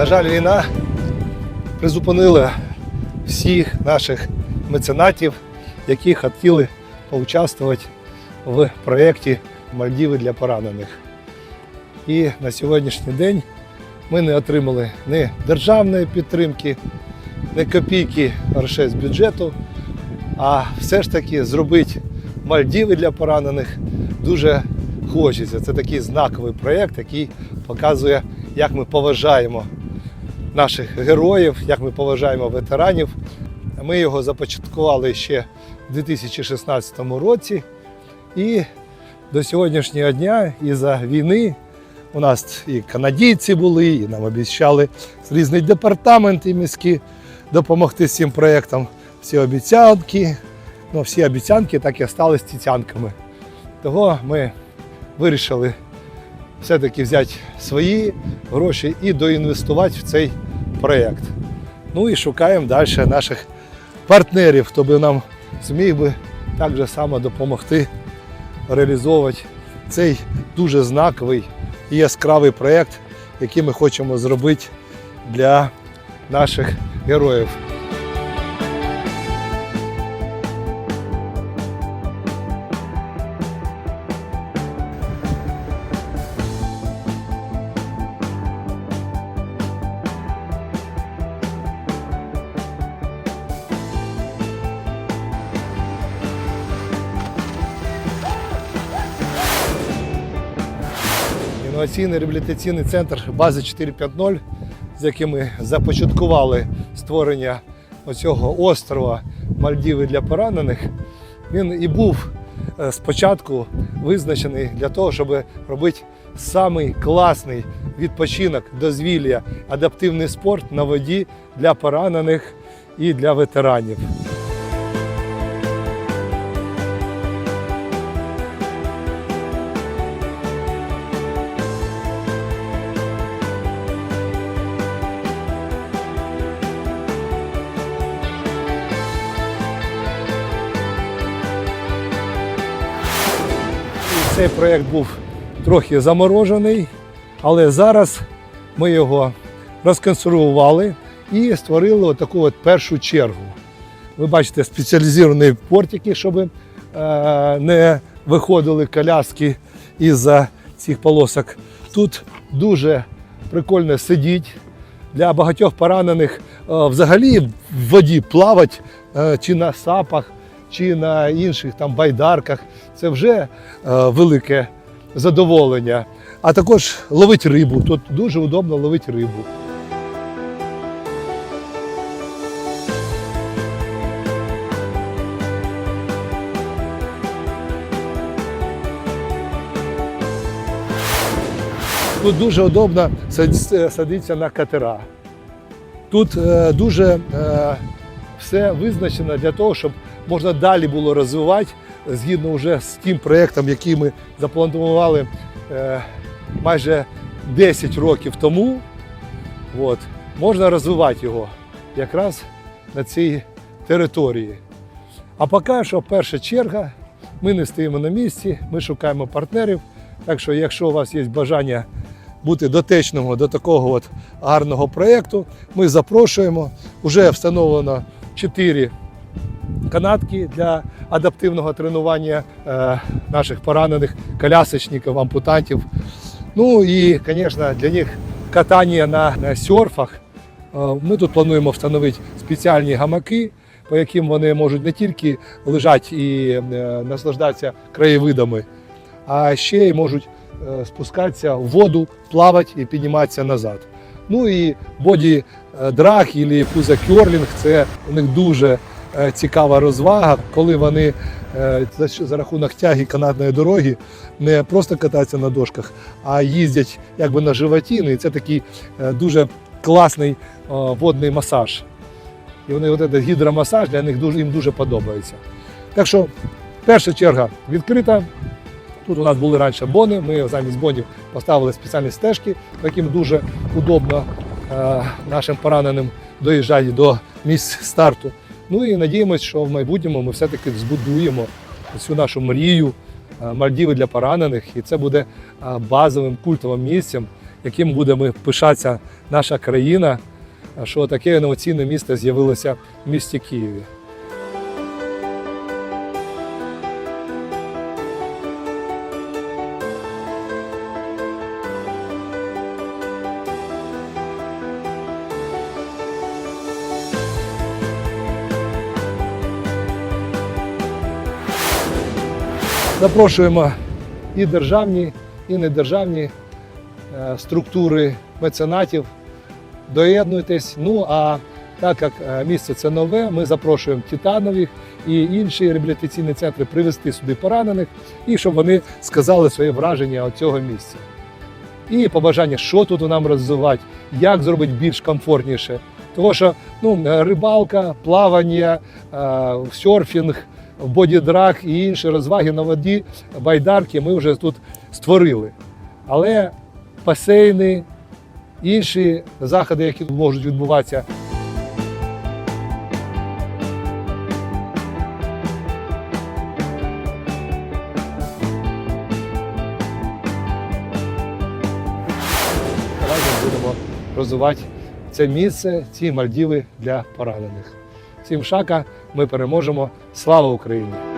На жаль, війна призупинила всіх наших меценатів, які хотіли поучаствувати в проєкті Мальдіви для поранених. І на сьогоднішній день ми не отримали ні державної підтримки, ні копійки грошей з бюджету, а все ж таки зробити Мальдіви для поранених дуже хочеться. Це такий знаковий проєкт, який показує, як ми поважаємо наших героїв, як ми поважаємо ветеранів. Ми його започаткували ще в 2016 році. І до сьогоднішнього дня із-за війни у нас і канадійці були, і нам обіцяли різні департаменти міські допомогти з цим проєктом. Всі обіцянки, ну всі обіцянки так і стали тітянками. Того ми вирішили все-таки взяти свої гроші і доінвестувати в цей проєкт. Ну і шукаємо далі наших партнерів, хто би нам зміг би так же само допомогти реалізовувати цей дуже знаковий і яскравий проєкт, який ми хочемо зробити для наших героїв. Інноваційний реабілітаційний центр бази 4.5.0, з яким ми започаткували створення оцього острова Мальдіви для поранених. Він і був е, спочатку визначений для того, щоб робити самий класний відпочинок, дозвілля, адаптивний спорт на воді для поранених і для ветеранів. Цей проєкт був трохи заморожений, але зараз ми його розконсервували і створили таку от першу чергу. Ви бачите спеціалізовані портики, щоб е, не виходили коляски із-за цих полосок. Тут дуже прикольно сидіти. Для багатьох поранених е, взагалі в воді плавати е, чи на сапах, чи на інших там байдарках. Це вже е, велике задоволення. А також ловити рибу. Тут дуже удобно ловити рибу. Тут дуже удобно сад- садитися на катера. Тут е, дуже е, все визначено для того, щоб можна далі було розвивати згідно вже з тим проєктом, який ми запланували е, майже 10 років тому. От, можна розвивати його якраз на цій території. А поки що перша черга, ми не стоїмо на місці, ми шукаємо партнерів. Так що, якщо у вас є бажання бути дотичним до такого от гарного проєкту, ми запрошуємо. Уже встановлено 4 канатки для адаптивного тренування е, наших поранених колясочників, ампутантів. Ну і, звісно, для них катання на, на серфах. Е, Ми тут плануємо встановити спеціальні гамаки, по яким вони можуть не тільки лежати і е, наслаждатися краєвидами, а ще й можуть спускатися в воду, плавати і підніматися назад. Ну і боді е, драг або пуза кьорлінг це у них дуже цікава розвага, коли вони е, за, рахунок тяги канатної дороги не просто катаються на дошках, а їздять якби на животі. Ну, і це такий е, дуже класний е, водний масаж. І вони от цей гідромасаж для них дуже їм дуже подобається. Так що перша черга відкрита. Тут у нас були раніше бони, ми замість бонів поставили спеціальні стежки, яким дуже удобно е, нашим пораненим доїжджати до місць старту. Ну і надіємося, що в майбутньому ми все-таки збудуємо цю нашу мрію е, Мальдіви для поранених, і це буде е, базовим культовим місцем, яким буде пишатися наша країна, що таке інноваційне місто з'явилося в місті Києві. Запрошуємо і державні, і недержавні е, структури меценатів. Доєднуйтесь. Ну а так як е, місце це нове, ми запрошуємо титанових і інші реабілітаційні центри привезти сюди поранених і щоб вони сказали своє враження від цього місця. І побажання, що тут нам розвивати, як зробити більш комфортніше. Тому що ну, рибалка, плавання, е, серфінг, бодідраг і інші розваги на воді, байдарки ми вже тут створили. Але басейни, інші заходи, які можуть відбуватися, разом будемо розвивати це місце, ці Мальдіви для поранених. Всім шака, ми переможемо. Слава Україні!